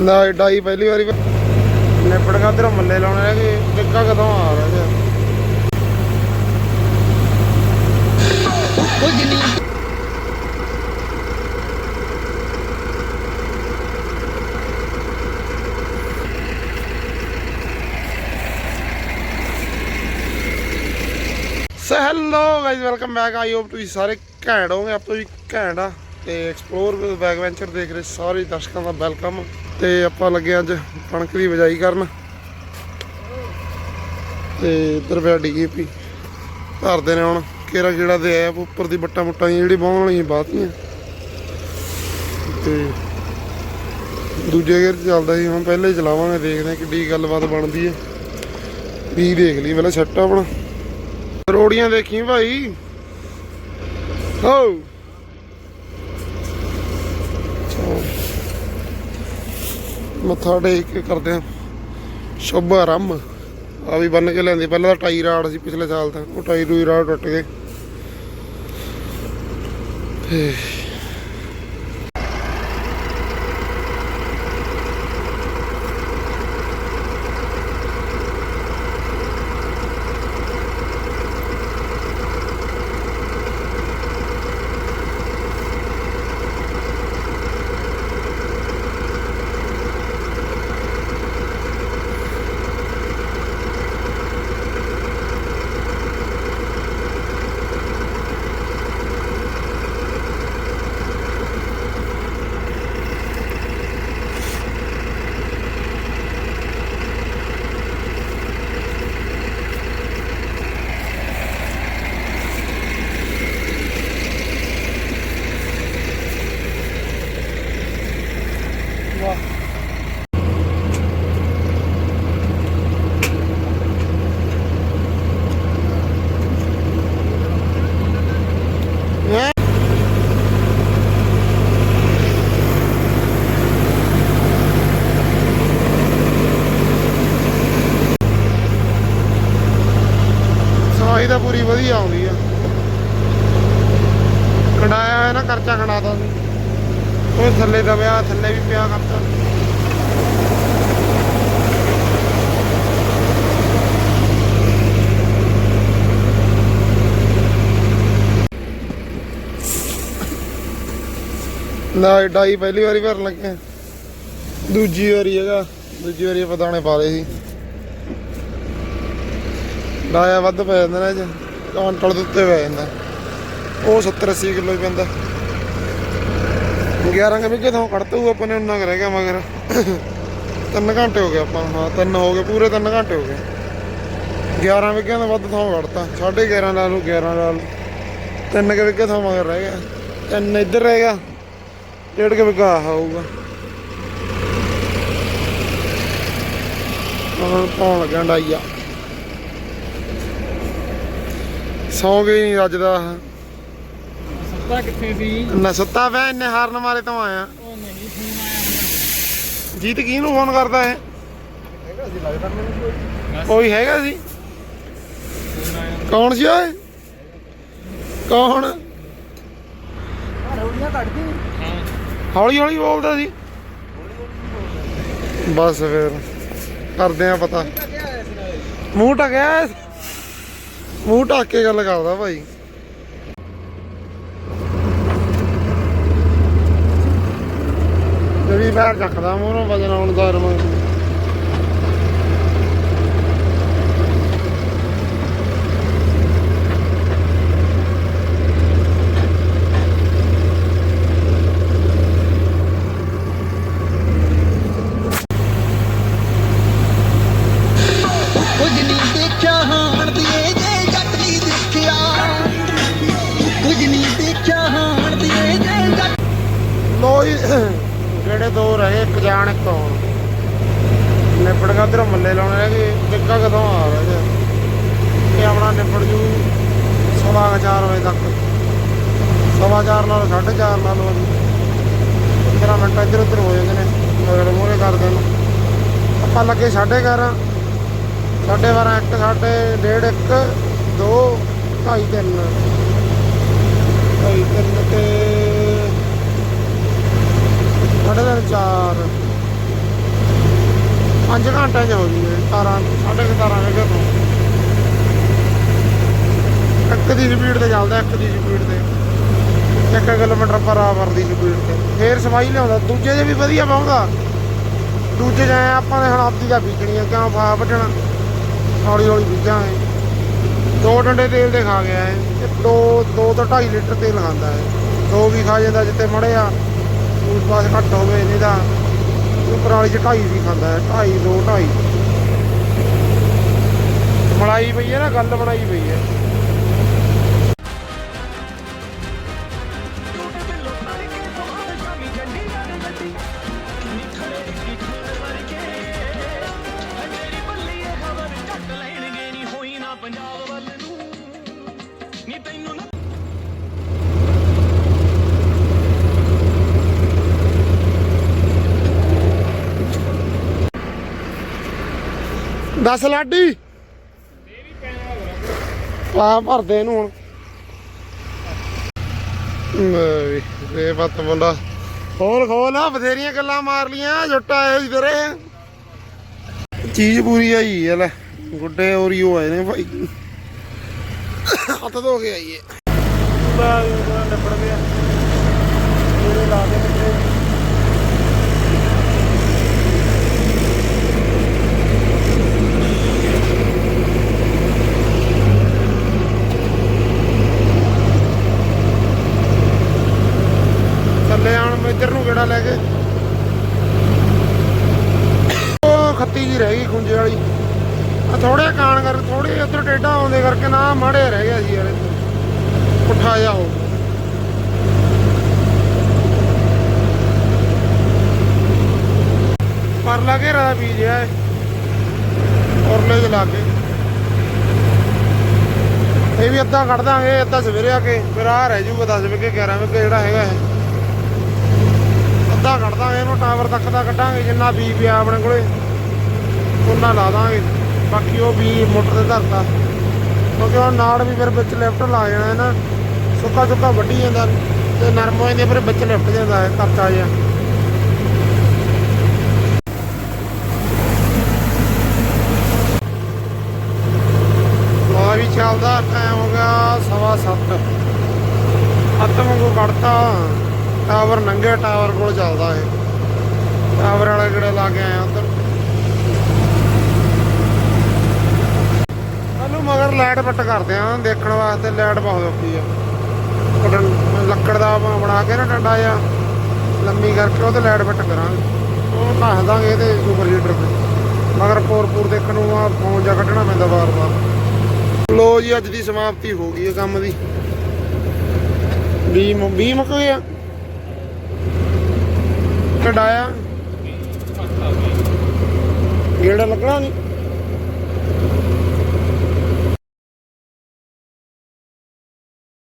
ਨਾ ਡਾਈ ਪਹਿਲੀ ਵਾਰੀ ਨਿਪੜ ਗਾ ਤੇਰਾ ਮੱਲੇ ਲਾਉਣੇ ਹੈਗੇ ਟਿੱਕਾ ਕਦੋਂ ਆ ਰਿਹਾ ਜੀ ਕੁਝ ਨਹੀਂ so hello guys welcome back I hope ਤੁਸੀਂ ਸਾਰੇ ਘੈਂਟ ਹੋਗੇ ਆਪਾਂ ਵੀ ਘੈਂਟ ਆ ਤੇ ਐਕਸਪਲੋਰ ਵਿਦ ਬੈਕ ਵੈਂਚਰ ਦੇਖ ਰਹੇ ਸਾਰੇ ਦਰਸ਼ਕਾਂ ਦਾ ਵੈਲਕਮ ਤੇ ਆਪਾਂ ਲੱਗੇ ਅੱਜ ਕਣਕ ਦੀ ਬਜਾਈ ਕਰਨ। ਤੇ ਇੱਧਰ ਪਿਆ ਡੀਏਪੀ। ਭਰਦੇ ਨੇ ਹੁਣ। ਕੇਰਾ ਕਿਹੜਾ ਦੇ ਆਇਆ, ਉੱਪਰ ਦੀ ਬੱਟਾ ਮੁੱਟਾਂ ਜਿਹੀਆਂ ਜਿਹੜੀ ਬਾਹਣ ਵਾਲੀਆਂ ਬਾਤੀਆਂ। ਤੇ ਦੂਜੇ ਗੇਰ ਚੱਲਦਾ ਸੀ, ਹੁਣ ਪਹਿਲੇ ਚਲਾਵਾਂਗੇ, ਦੇਖਦੇ ਹਾਂ ਕਿੱਡੀ ਗੱਲਬਾਤ ਬਣਦੀ ਹੈ। ਵੀ ਦੇਖ ਲਈ, ਪਹਿਲਾਂ ਛੱਟ ਆਪਣਾ। ਰੋੜੀਆਂ ਦੇਖੀ ਭਾਈ। ਹੋ! ਮੱਥਾ ਟੇਕ ਕੇ ਕਰਦੇ ਆ। ਸ਼ੁਭ ਆਰੰਭ। ਆ ਵੀ ਬੰਨ ਕੇ ਲੈਂਦੇ ਪਹਿਲਾਂ ਤਾਂ ਟਾਈ ਰਾੜ ਸੀ ਪਿਛਲੇ ਸਾਲ ਤਾਂ। ਉਹ ਟਾਈ ਰੂਈ ਰਾੜ ਟੁੱਟ ਗਏ। ਤੇ ਹੈਂ? ਸਵਾਈ ਤਾਂ ਪੂਰੀ ਵਧੀਆ ਆਉਂਦੀ ਆ। ਕਢਾਇਆ ਹੋਇਆ ਨਾ ਖਰਚਾ ਖੜਾਦਾ ਸੀ ਉਹ ਥੱਲੇ ਦਬਿਆ, ਥੱਲੇ ਵੀ ਪਿਆ ਖਰਚਾ ਨਾ ਡਾਈ ਪਹਿਲੀ ਵਾਰੀ ਭਰਨ ਲੱਗੇ। ਦੂਜੀ ਵਾਰੀ ਹੈਗਾ। ਦੂਜੀ ਵਾਰੀ ਆਪਾਂ ਦਾਣੇ ਪਾ ਲਏ ਸੀ। ਡਾਇਆ ਵੱਧ ਪੈ ਜਾਂਦਾ ਨਾ ਇਹ ਕਾਂਟਲ ਦੇ ਉੱਤੇ ਪੈ ਜਾਂਦਾ। ਉਹ 70 80 ਕਿਲੋ ਹੀ ਪੈਂਦਾ। 11 ਕੇ ਵਿਗੇ ਤੋਂ ਕੱਢਤੂ ਆਪਾਂ ਨੇ ਉਹਨਾਂ ਰਹਿ ਗਿਆ ਮਗਰ। ਤਿੰਨ ਘੰਟੇ ਹੋ ਗਏ ਆਪਾਂ ਹਾਂ, ਤਿੰਨ ਹੋ ਗਏ, ਪੂਰੇ ਤਿੰਨ ਘੰਟੇ ਹੋ ਗਏ। 11 ਵਿਗਿਆਂ ਦਾ ਵੱਧ ਥਾਂ ਕੱਢਤਾ 11.5 ਲਾ ਲਓ 11 ਲਾ ਲਓ ਤਿੰਨ ਕੇ ਵਿਗੇ ਥਾਂ ਮਗਰ ਰਹਿ ਗਿਆ। ਤਿੰਨ ਇੱਧਰ ਰਹਿ ਗਿਆ, ਡੇਢ ਕੇ ਵਿਗਾ ਹੋਊਗਾ। ਹੁਣ ਪਾਉਣ ਲੱਗਾ ਡਾਈਆ। ਸੌਂ ਗਈ ਨਹੀਂ ਅੱਜ ਦਾ ਸੱਤਾ ਕਿੱਥੇ ਸੀ? ਨਾ ਸੁੱਤਾ ਪਿਆ ਇੰਨੇ ਹਾਰਨ ਮਾਰੇ ਤੋਂ ਆਇਆ। ਉਹ ਨਹੀਂ ਫੋਨ ਆਇਆ ਜੀਤ ਕਿਹਨੂੰ ਫੋਨ ਕਰਦਾ ਹੈ ਕੋਈ। ਹੈਗਾ ਸੀ? ਕੌਣ ਸੀ ਓਏ? ਕੌਣ? ਰੋੜੀਆਂ ਕੱਢਦੀ। ਹਾਂ ਹੌਲੀ ਹੌਲੀ ਬੋਲਦਾ ਸੀ। ਬਸ ਫਿਰ ਕਰਦੇ ਆ ਪਤਾ। ਮੂੰਹ ਟਕਿਆ ਮੂੰਹ ਢੱਕ ਕੇ ਗੱਲ ਕਰਦਾ ਭਾਈ। ਜਿਹੜੀ ਬਾਹਰ ਚੱਕਦਾ ਮੂੰਹੋਂ ਵਜਨ ਆਉਣ ਦਾ ਰਮਾ ਲੋ ਜੀ ਜਿਹੜੇ ਦੋ ਰਹੇ, ਇੱਕ ਜਾਣ, ਇੱਕ ਆਉਣ ਨਿਪੜ ਗਾ ਤੇਰਾ ਮੱਲੇ ਲਾਉਣੇ ਹੈਗੇ ਟਿੱਕਾ ਕਦੋਂ ਆ ਰਿਹਾ ਜੀ? ਇਹ ਆਪਣਾ ਨਿਪੜ ਜੂ ਸਵਾ ਕੁ ਚਾਰ ਵਜੇ ਤੱਕ। ਸਵਾ ਚਾਰ ਨਾਲ ਸਾਢੇ ਚਾਰ ਨਾਲ ਅਸੀਂ 15 ਮਿੰਟ ਇੱਧਰ ਉੱਧਰ ਹੋ ਜਾਂਦੇ ਨੇ ਮਗਰ ਮੂਹਰੇ ਕਰਦੇ ਨੇ ਆਪਾਂ ਲੱਗੇ ਸਾਢੇ 11 ਸਾਢੇ 12 ਇੱਕ, ਸਾਢੇ ਡੇਢ ਇੱਕ, ਦੋ, ਢਾਈ ਤਿੰਨ। ਢਾਈ ਤਿੰਨ ਤੇ ਸਾਢੇ ਤਿੰਨ, ਚਾਰ। 5 ਘੰਟੇ ਚ ਹੋ ਜੂਗੇ 17 ਸਾਢੇ 17 ਵਜੇ ਤੋਂ ਇੱਕ ਦੀ ਸਪੀਡ ਤੇ ਚੱਲਦਾ, ਇੱਕ ਦੀ ਸਪੀਡ ਤੇ। ਇੱਕ ਕਿਲੋਮੀਟਰ ਪਰ ਆਵਰ ਦੀ ਸਪੀਡ ਤੇ। ਫੇਰ ਸਮਾਈ ਲਿਆਉਂਦਾ, ਦੂਜੇ ਦੇ ਵੀ ਵਧੀਆ ਪਾਉਂਦਾ ਦੂਜੇ ਜਾਏ ਆਪਾਂ ਨੇ ਹੁਣ ਆਪਦੀ ਦਾ ਬੀਜਣੀ ਆ, ਕਿਉਂ ਫਾ ਵੱਢਣਾ? ਹੌਲੀ ਹੌਲੀ ਬੀਜਾਂਗੇ ਦੋ ਡੰਡੇ ਤੇਲ ਦੇ ਖਾ ਗਿਆ ਹੈ ਦੋ ਦੋ ਤੋਂ 2.5 ਲੀਟਰ ਤੇਲ ਖਾਂਦਾ ਹੈ ਦੋ ਵੀ ਖਾ ਜਾਂਦਾ ਜਿੱਤੇ ਮੜਿਆ। ਉਸ ਪਾਸ ਘੱਟ ਹੋਵੇ, ਨਹੀਂ ਤਾਂ ਉੱਪਰ ਵਾਲੀ ਚ ਢਾਈ ਵੀ ਖਾਂਦਾ ਹੈ 2.5 ਦੋ, ਢਾਈ। ਮਲਾਈ ਪਈ ਹੈ ਨਾ, ਗੱਲ ਬਣਾਈ ਪਈ ਹੈ। ਦੱਸ ਲਾਡੀ। ਆ ਭਰਦੇ ਇਹਨੂੰ ਹੁਣ। ਲੈ ਬੱਤ ਮੁੰਡਾ। ਖੋਲ ਖੋਲ, ਆ ਬਥੇਰੀਆਂ ਗੱਲਾਂ ਮਾਰ ਲੀਆਂ, ਜੁੱਟਾ ਆਏ ਸੀ ਤੇਰੇ ਚੀਜ਼ ਪੂਰੀ ਆਈ ਹੈ, ਲੈ, ਗੁੱਡੇ ਓਰੀਓ ਆਏ ਨੇ ਭਾਈ। ਹੱਥ ਧੋ ਕੇ ਆਈਏ। ਬਾ ਇਹ ਗਿਆ ਜਿਹੜੇ ਲਾ ਦੇ ਮਿੱਟੇ ਥੱਲੇ ਆਣ ਇੱਧਰ ਨੂੰ ਗੇੜਾ ਲੈ ਕੇ ਉਹ ਖੱਤੀ ਜੀ ਰਹਿ ਗਈ ਖੁੰਝੇ ਵਾਲੀ ਆ ਥੋੜੇ ਕਾਣ ਕਰ ਥੋੜੇ ਉੱਧਰ ਟੇਢਾ ਆਉਂਦੇ ਕਰਕੇ ਨਾ ਮਾੜੇ ਰਹਿ ਗਿਆ ਸੀ ਯਾਰ ਇੱਥੇ। ਪੁੱਠਾ ਜਾ ਹੋ ਗਿਆ। ਪਰ ਲਾ ਕੇ ਰਾ ਔਰਲੇ ਚ ਲਾ ਇਹ ਵੀ ਅੱਧਾ ਕੱਢ ਦਾਂਗੇ, ਅੱਧਾ ਸਵੇਰੇ ਆ ਕੇ, ਫਿਰ ਆ ਰਹਿ ਜੂਗਾ 10 ਵਜੇ 11 ਵਜੇ ਜਿਹੜਾ ਹੈਗਾ ਇਹ ਅੱਧਾ ਕੱਢ ਦਾਂਗੇ, ਇਹਨੂੰ ਟਾਵਰ ਤੱਕ ਦਾ ਕੱਢਾਂਗੇ, ਜਿੰਨਾ ਬੀ ਪਿਆ ਆਪਣੇ ਕੋਲੇ, ਉਹਨਾਂ ਲਾ ਦਾਂਗੇ ਬਾਕੀ ਉਹ ਵੀ ਮੋਟਰ ਤੇ ਧਰਤਾ। ਕਿਉਂਕਿ ਉਹ ਨਾੜ ਵੀ ਫਿਰ ਵਿੱਚ ਲਿਫਟ ਲਾ ਜਾਣਾ ਹੈ ਨਾ। ਸੁੱਕਾ ਸੁੱਕਾ ਵੱਢੀ ਜਾਂਦਾ ਤੇ ਨਰਮ ਹੋ ਜਾਂਦੇ ਫਿਰ ਵਿੱਚ ਲਿਫਟ ਜਾਂਦਾ ਹੈ ਕਰਤਾ ਜਿਹਾ। ਲਾ ਵੀ ਚੱਲਦਾ ਟਾਈਮ ਹੋ ਗਿਆ ਸਵਾ ਸੱਤ। ਹੱਥ ਵਾਂਗੂ ਕੱਢਤਾ। ਟਾਵਰ ਨੰਗੇ ਟਾਵਰ ਕੋਲ ਚੱਲਦਾ ਹੈ ਟਾਵਰ ਵਾਲੇ ਕਿਹੜੇ ਲਾ ਕੇ ਆਇਆ ਉਧਰ। ਮਗਰ ਲਾਈਟ ਫਿੱਟ ਕਰਦੇ ਆ, ਦੇਖਣ ਵਾਸਤੇ ਲਾਈਟ ਬਹੁਤ ਔਖੀ ਆ। ਲੱਕੜ ਦਾ ਬਣਾ ਕੇ ਨਾ ਡੰਡਾ ਆ ਲੰਮੀ ਕਰਕੇ ਉਹਤੇ ਲਾਈਟ ਫਿੱਟ ਕਰਾਂਗੇ। ਉਹ ਢਾਹ ਦਾਂਗੇ ਇਹਦੇ ਸੁਪਰ ਹੀਟਰ ਤੇ। ਮਗਰ ਪੋਰ ਪੂਰ ਦੇਖਣ ਨੂੰ ਆ, ਫੋਨ ਜਾ ਕੱਢਣਾ ਪੈਂਦਾ ਵਾਰ-ਵਾਰ। ਲੋ ਜੀ, ਅੱਜ ਦੀ ਸਮਾਪਤੀ ਹੋ ਗਈ ਹੈ ਕੰਮ ਦੀ। 20 ਮੁ- 20 ਮੁੱਕ ਗਿਆ ਕਢਾਇਆ। ਗੇੜਾ ਲੱਗਣਾ ਨਹੀਂ